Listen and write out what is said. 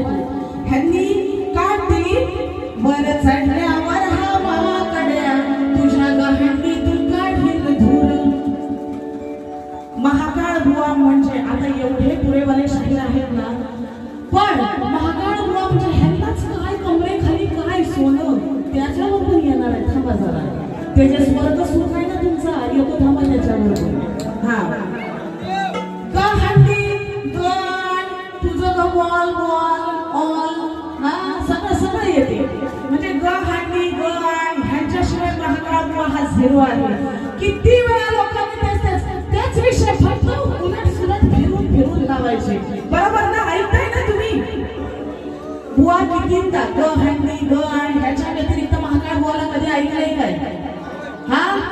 नको ह्यांनी काठी वर चढल्यावर हा महाकड्या तुझ्या गहनीतून काढील धूर. महाकाळ बुवा म्हणजे आता एवढे पुरेवाले शाहीर आहेत ना. पण महाकाळ बुवा म्हणजे ह्यांनाच काय कमरे खाली काय सोनं? त्याच्यावर येणार आहे थांबा जरा. त्याचे स्वर्ग सुख आहे ना तुमचा? येतो थांबा त्याच्यावर हा. गहनी दोन तुझं गोल गोल. येते. म्हणजे ग हाती ग आण ह्यांच्याशिवाय महाकाळ हा झिरो आहे. किती वेळा लोकांनी त्याच विषय फक्त उलट सुलट फिरून फिरून लावायचे. बरोबर ना? ऐकताय ना तुम्ही? बुवा कितींदा ग हाती ग आणि ह्याच्या व्यतिरिक्त महाकाळ बुवाला कधी ऐकलंय काय हा?